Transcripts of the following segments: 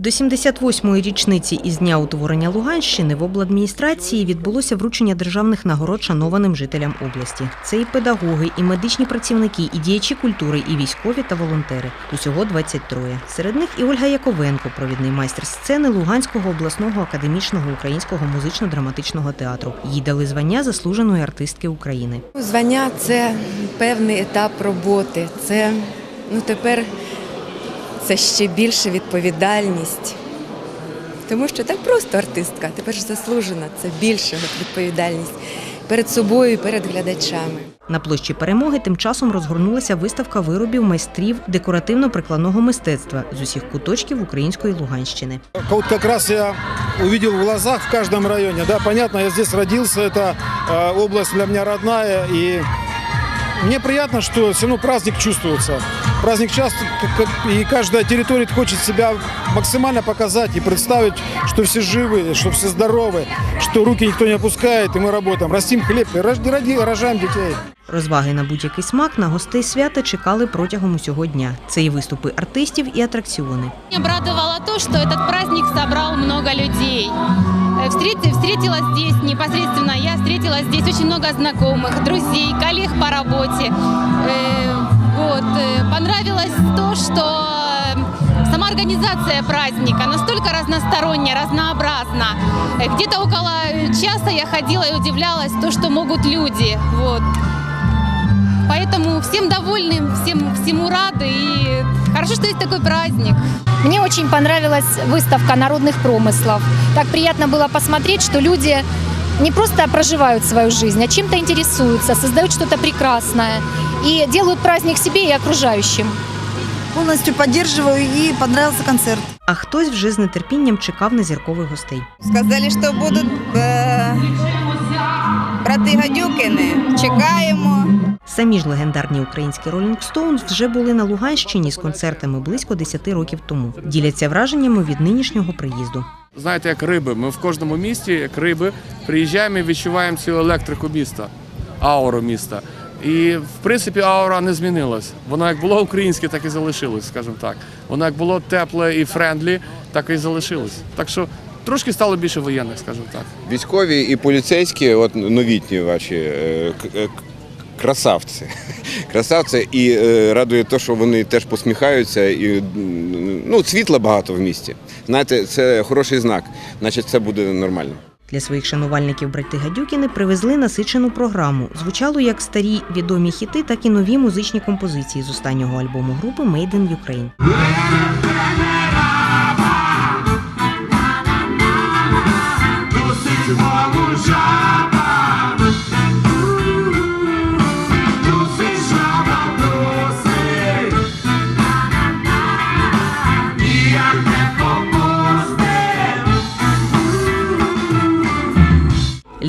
До 78-ї річниці із дня утворення Луганщини в обладміністрації відбулося вручення державних нагород шанованим жителям області. Це і педагоги, і медичні працівники, і діячі культури, і військові та волонтери. Усього 23. Серед них і Ольга Яковенко, провідний майстер сцени Луганського обласного академічного українського музично-драматичного театру. Їй дали звання заслуженої артистки України. Звання це певний етап роботи. Це ну тепер це ще більше відповідальність. Тому що так просто артистка, тепер ж заслужена, це більше відповідальність перед собою і перед глядачами. На площі перемоги тим часом розгорнулася виставка виробів майстрів декоративно-прикладного мистецтва з усіх куточків української Луганщини. Вот как раз я увидел в глазах в каждом районе. Да, понятно, я здесь родился, это э, область для меня родная. И мне приятно, что все равно праздник чувствуется Праздник часто, как- как- и каждая территория хочет себя максимально показать и представить, что все живы, что все здоровы, что руки никто не опускает, и мы работаем. Растим хлеб, и рож- роди- рожаем детей. Розваги на будь-який смак на гостей свята чекали протягом усього дня. Це і виступи артистів, і атракціони. Меня обрадовало то, что этот праздник собрал много людей. Э, встрети- Встретила здесь непосредственно, я встретила здесь очень много знакомых, друзей, коллег по работе. Вот. э, Понравилось то, что э, сама организация праздника настолько разносторонняя, разнообразна. Э, Где-то около часа я ходила и удивлялась то, что могут люди. Вот. Поэтому всем довольны, всем, всему рады и хорошо, что есть такой праздник. Мне очень понравилась выставка народных промыслов. Так приятно было посмотреть, что люди не просто проживают свою жизнь, а чем-то интересуются, создают что-то прекрасное и делают праздник себе и окружающим. Полностью поддерживаю и понравился концерт. А хтось вже з нетерпінням чекав на зіркових гостей. Сказали, що будуть е, брати Гадюкини. Чекаємо. Самі ж легендарні українські Rolling Stones вже були на Луганщині з концертами близько 10 років тому. Діляться враженнями від нинішнього приїзду. Знаєте, як риби. Ми в кожному місті, як риби, приїжджаємо і відчуваємо цю електрику міста, ауру міста. І в принципі аура не змінилась. Воно як було українське, так і залишилось, скажімо так. Воно як було тепле і френдлі, так і залишилось. Так що трошки стало більше воєнних, скажімо так. Військові і поліцейські, от новітні ваші е, е, красавці. Красавці, і е, радує те, що вони теж посміхаються, і ну, світла багато в місті. Знаєте, це хороший знак, значить це буде нормально. Для своїх шанувальників брати Гадюкіни привезли насичену програму. Звучало як старі відомі хіти, так і нові музичні композиції з останнього альбому групи Made in Ukraine.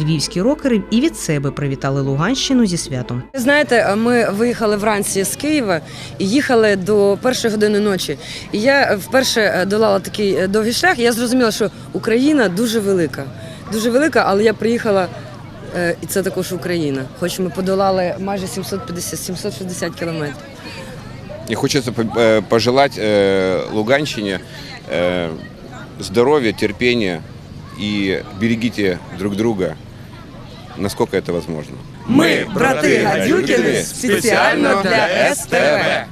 Львівські рокери і від себе привітали Луганщину зі святом. Знаєте, ми виїхали вранці з Києва і їхали до першої години ночі. І я вперше долала такий е, довгий шлях. І я зрозуміла, що Україна дуже велика. Дуже велика, але я приїхала, е, і це також Україна. Хоч ми подолали майже 750-760 кілометрів. І хочеться по- е, пожелати е, Луганщині е, здоров'я, терпіння і берегите друг друга, наскільки это возможно. Мы, браты Гадюкины, специально для СТВ.